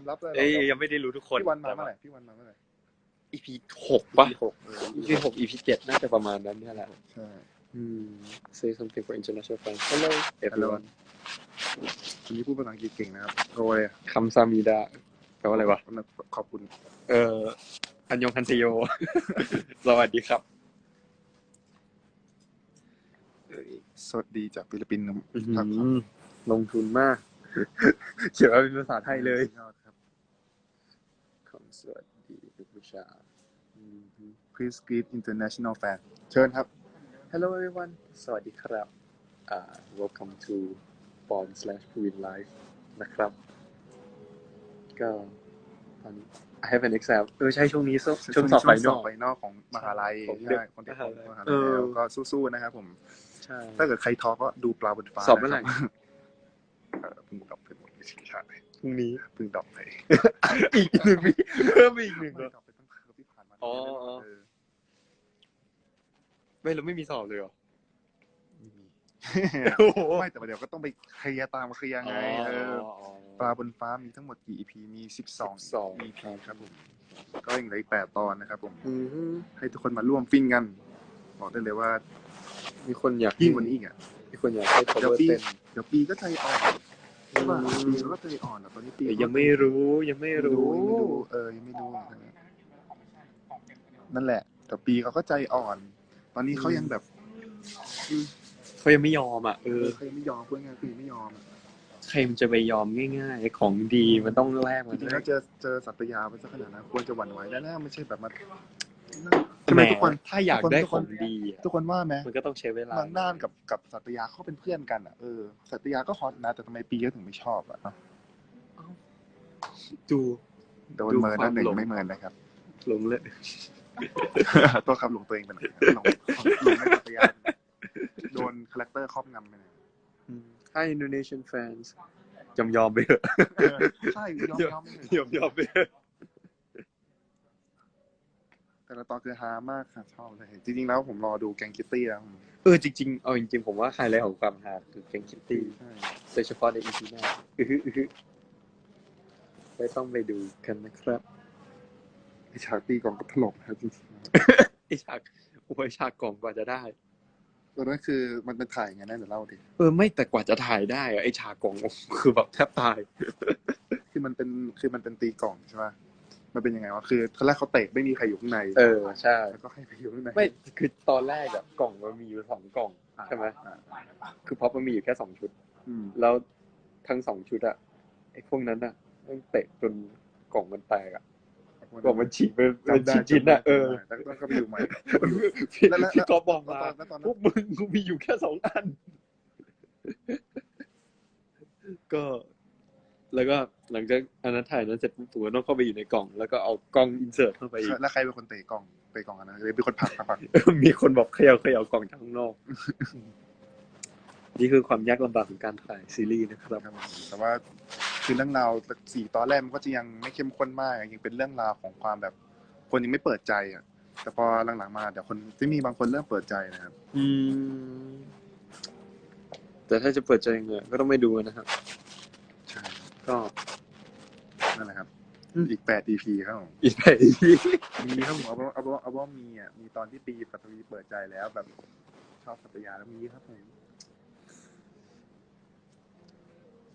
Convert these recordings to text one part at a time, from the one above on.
ความลับเลยเอ้ยยังไม่ได้รู้ทุกคนพี่วันมาเมื่อไหร่พี่วันมาเมื่อไหร่อีพีหกปะหกเอออีพีหกอีพีเจ็ดน่าจะประมาณนั้นเนี่ยแหละใช่อืม say something for international fans hello everyone วันนี้พูดภาษาอังกฤษเก่งนะครับโอ้ยคำซามิดะแปลว่าอะไรวะขอบคุณ เอออันยองคันเซโยสวัสดีครับ สวัสดีจากฟิลิปปินส์ครับอื้อครับหือลงทุนมาก เขียนว่าเป็นภาษาไทยเลย ยอดครับคำสวัสดีทุกผู้ชายอืม Please greet international fan เชิญครับ Hello everyone สวัสดีครับอ่า welcome to Born slash Puvin Live นะครับก็ตอนนี้ I have an exam เออใช่ช่วงนี้ช่วงช่วงสอบไฟนอลไฟนอลของมหาลัยของเด็กใช่คนที่ของมหาลัเอยอแล้วก็สู้ๆนะครับผมใช่ถ้าเกิดใครท้อก็ดูปลาบนฟ้าสอบเมื่อไหร่นะคเออเพิ่งดรอปไปหมดไม่ใช่ใช่ พรุ่งนี้เพิ่งดรอปไปอีกหนึ่งวิเพิ่มอีกหนึ่งไม่เหรอ ดรอปไปตั้งคืนที่ผ่านมาอ๋ออ๋อ เออไม่เราไม่มีสอบเลยเหรอ ไม่มีโอ้โห ไม่แต่ว่าเดี๋ยวก็ต้องไปเคลียร์ตามเคลียร์ไงเออปลาบนฟ้ามีทั้งหมดกี่ EP มี 12 12 EP ครับผม ก็ยังเหลืออีก8ตอนนะครับผม อือฮึให้ทุกคนมาร่วมฟินกัน บอกได้เลยว่ามีคนอยากยิ่งกว่านี้อีกอะมีคนอยากให้ เดี๋ยว cover ปีเต้นเดี๋ยวปีก็ใจอ่อน ใช่ป่ะอืมปีก็ใจอ่อนอะตอนนี้ปีแต่ยังไม่รู้ยังไม่ไม่รู้รู้ยังไม่รู้เออยังไม่รู้นั่นแหละ แต่ปีเขาก็ใจอ่อน ตอนนี้เขายังแบบเขายังไม่ยอมอะเอเอออเขายังไม่ยอมเพื่อนไงคือไม่ยอมอะใครมันจะไปยอมง่าย ๆ ของดีมันต้องแลกจมันริงๆด้แล้ววยเจอเจอสัตยาไปสักขนาดนั้นควรจะหวั่นไหวแล้วนะไม่ใช่แบบมาใช่แหไหมมทุกคนถ้าอยากได้ทุกขคอนงดีอะทุกคนว่าไหมมันก็ต้องใช้เวลาบางด้านกับกับสัตยาเขาเป็นเพื่อนกันอะเออสัตยาก็ฮอตนะแต่ทำไมปีก็ถึงไม่ชอบอะเนาะดูโดนเมินนั่นหนึ่งไม่เมินนะครับหลงเลยตัวคำหลงตัวเองไปหน่อยหลงหลงในสัตยาโดนคาแรคเตอร์ครอบงำไปหน่อย Hi Indonesian fans ยอมยอมไปเถอะเออใช่ยอมยอมยอมยอมไปเถอะ แต่ละตอนคือฮามากค่ะชอบเลย จริงๆแล้วผมรอดูแกงคิตตี้แล้วเออจริงๆเอาจริงๆผมว่าไฮไลท์ของความฮาคือเกงคิตตี้ใช่โดยเฉพาะใน EP หน้าอือฮึอือฮึไปต้องไปดูกันนะครับไอฉากตีกล่องก็ตลกนะครับจริงไอฉากโอ้ยฉากกล่องกว่าจะได้ ๆตอนนั้นคือมันเป็นถ่ายไงนะเดี๋ยวเล่าดิเออไม่แต่กว่าจะถ่ายได้อะไอฉากกล่องคือแบบแทบตาย คือมันเป็นคือมันเป็นตีกล่องใช่ไหม มันเป็นยังไงวะคือตอนแรกเขาเตะไม่มีใครอยู่ข้างในเออใช่แล้วก็ให้ไปอยู่ข้างในไม่คือตอนแรกอะกล่องมันมีอยู่สองกล่องใช่ไหมอ่าคือเพราะมันมีอยู่แค่สองชุดอืมแล้วทั้งสองชุดอะไอพวกนั้นอะมันเตะจนกล่องมันแตกอะกล่องมันฉีกเป็นเป็นจำได้ชิ้นๆอะเออจำได้แล้วก็ไปดูใหม่พี่แล้วแล้วพี่ก๊อฟบอกมาแล้วตอนพนั้นวกมึงกูมีอยู่แค่สองอัน ก็แล้วก็ หลังจากอันนั้นถ่ายนั้นเสร็จปุ๊บผมก็ต้องเข้าไปอยู่ในกล่อง แล้วก็เอากล้องอินเสิร์ตเข้าไปอีกแล้วใครเป็นคนเตะกล่องเตะกล่องอันนั้นเลยเป็นคนผลักผลักมีคนบอกเขย่าเขย่ากล่องจากข้างนอก นี่คือความยากลำบากของการถ่ายซีรีส์นะครับครับผมแต่ว่าคือเรื่องราวสี่ตอนแรกมันก็จะยังไม่เข้มข้นมากยังเป็นเรื่องราวของความแบบ คนยังไม่เปิดใจอะแต่พอหลังๆมาเดี๋ยวคนจะมีบางคนเริ่มเปิดใจนะครับ อืม แต่ถ้าจะเปิดใจยังไงก็ต้องไปดูนะครับ ใช่ ก็ นั่นแหละครับ อืมอีกแปด EP ครับผมอีกไปที่มีครับผมเอาว่าเอาว่าเอาว่ามีอะมีตอนที่ปีปัตวีเปิดใจแล้วแบบ ชอบสัตยาแล้วมีครับผม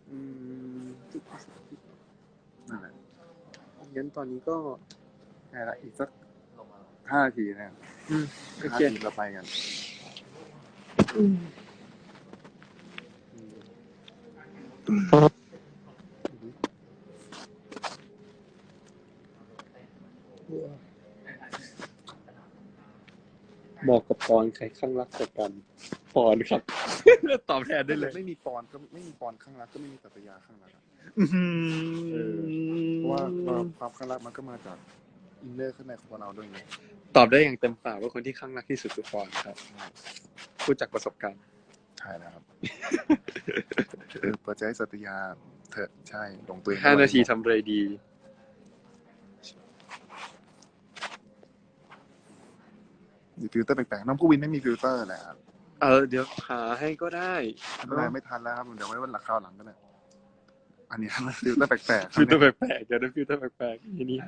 อืมนั่นแหละงั้นตอนนี้ก็แค่ละอีกสักห้านาทีนะครับอืมโอห้าเค นาทีเราไปกันบอกกับป อนใครข้างรักกว่ากันปอนครับ ตอบแทนได้เลย ไม่มีปอนก็ไม่มีปอนข้างรักก็ไม่มีสัตยาข้างรักอะอื้อหืเออเพราะว่าความข้างรักมันก็มาจากอินเนอร์ข้างในของเราด้วยไงตอบได้อย่างเต็มปากว่าคนที่ข้างรักที่สุดคือปอนครับพูดจากประสบการณ์ใช่แล้วครับเออเปิดใจให้สัตยาเถอะใช่ลงตัวเองห้าด้วยนาทีทำอะไรดี ฟิลเตอร์แปลกๆน้องผู้วินไม่มีฟิลเตอร์นะครับเออเดี๋ยวหาให้ก็ได้ไม่เป็นไรไม่ทันแล้วครับเดี๋ยวไว้วันหลังคราวหลังก็ได้อันนี้มันฟิลเตอร์แปลกๆครัฟิบลเตอเนี่ยร์แปลกๆเดี๋ยวนะฟิลเตอร์แปลกๆอันนี้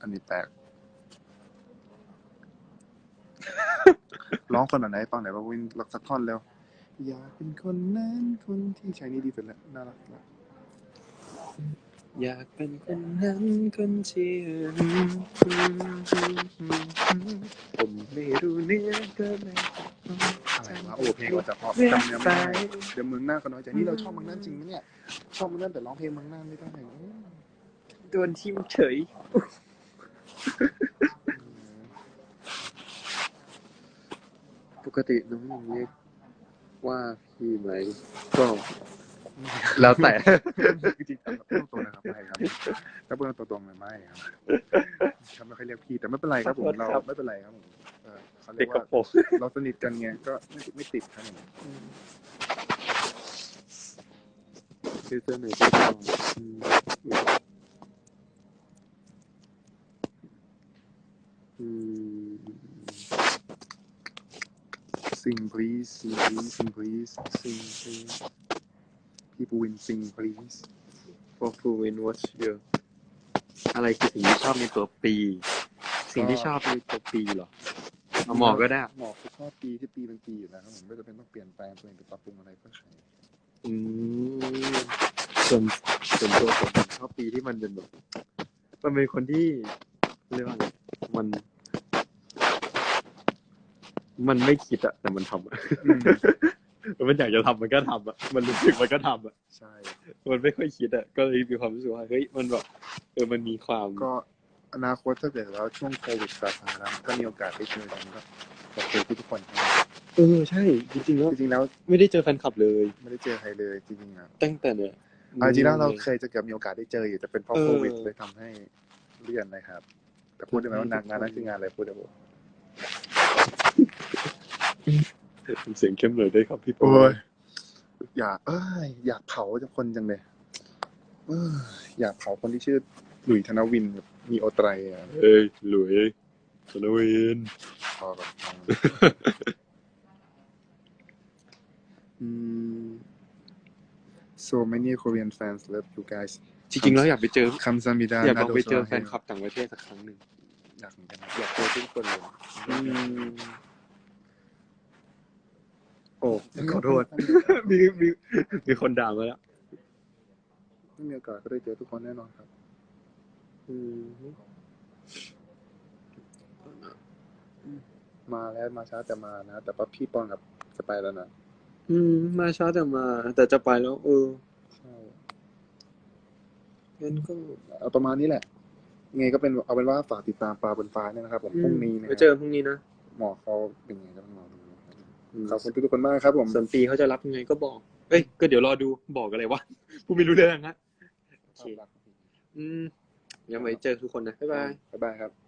อันนี้แปลกร้องคนแบบไหนฟังไหนว่าวินรักสักท่อนเร็วอยากเป็นคนนั้นคนที่ใช้นี่ดีสุดแล้วน่ารักแล้ว อยากเป็นคนนั้นคนที่ผมไม่รู้เนื้อก็ไม่อะไรวะโอ้เพลงก็จะเพราะจำเนื้อไม่ได้เดี๋ยวเมืองหน้าก็น้อยใจนี่เราชอบเมืองหน้าจริงไหมเนี่ยชอบเมืองหน้าแต่ร้องเพลงเมืองหน้าไม่ได้อืมโดนทีมเฉยปกติน้องยังเรียกว่าพี่ไหมก็ แล้วแต่จริงๆพูดตรงๆนะครับไม่ครับถ้าพูดตรงๆเลยไม่ครับเขาไม่ค่อยเรียกพี่แต่ไม่เป็นไรครับผมขอโทษเราครับไม่เป็นไรครับผมเออเขาเรีเด็ยกกกระว่าโปรงเราสนิทกันไงก็ไม่ไม่ติดครับผมซื้อเสื้อไหนก็ชอบอืมอืม sing please sing please sing please สิ่ง ที่พี่ปูวิน sing please for full win watch your อะไรคือสิ่งที่ชอบในตัวปี สิ่งที่ชอบในตัวปีเหรอเอาหมอก็ได้หมอคือชอบปีที่ปีเป็นปีอยู่แล้วครับผมไม่จำเป็นต้องเปลี่ยนแปลงตัวเองหรือปรับปรุงอะไรเพื่อใครอืมส่วนส่วนตัวผมชอบปีที่มันเป็นแบบมันเป็นคนที่เรียกว่าไงมัน มันไม่คิดอะแต่มันทำอะ มันอยากจะทำมันก็ทำอะมันรู้สึกมันก็ทำอะใช่ มันไม่ค่อยคิดอะก็เลยมีความรู้สึกว่าเฮ้ยมันแบบเออมันมีความก็อนาคตถ้าเกิดแล้วช่วงโควิดซาซาแล้วก็มีโอกาสได้เจอกันก็ขอบคุณทุกคนครับเออใช่ จริงๆแล้วจริงๆแล้วไม่ได้เจอแฟนคลับเลย ไม่ได้เจอใครเลยจริงๆอะตั้งแต่เนี่ยเอาจริงๆแล้วเราเคยจะเกือบมีโอกาสได้เจออยู่แต่เป็นเพราะเออโควิดเลยทำให้เลื่อนนะครับ แต่พูดได้ไหมว่างานงานนั้นคืองานอะไรพูดได้ไหม เสียงเข้มเลยได้ครับพี่ปโอ้ยอยากเอ้ยอยากเผาจะคนจังเลยเอ้ยอยากเผาคนที่ชื่อหลุยธนวินแบบมีโอไตรอะเอ้ยหลุยธนวินพอแบบอืม so many Korean fans love you guys จริงๆแล้วอยากไปเจอคำซามิดาอยากลองไปเจอแฟนคลับต่างประเทศสักครั้งหนึ่งอยากเหมือนกันนะอยากเจอทุกคนเลยอืม โอ้ขอโทษ มีมีมีคนด่ามาแล้วไม่มีโอกาสก็ได้เจอทุกคนแน่นอนครับ อืมมาแล้วมาช้าแต่มานะ แต่ว่าพี่ปอนกับจะไปแล้วนะ อืม มาช้าแต่มา แต่จะไปแล้วเออใช่งั้นก็เอาประมาณนี้แหละ ไงก็เป็นเอาเป็นว่าฝากติดตามปลาบนฟ้าเนี่ยนะครับ ผมพรุ่งนี้นะไปคเจรับอพรุ่งนี้นะหมอเขาเป็นไงก็ต้องรอดูนะครับ ขอบคุณทุกๆคนมากครับ ผมส่วนปีเขาจะรับยังไงก็บอก เอ้ยก็เดี๋ยวรอดูบอกอะไรวะพูดไม่รู้เรื่องนะโอเคอืมยังไว้เจอทุกคนนะบ๊ายบายบ๊ายบายครับ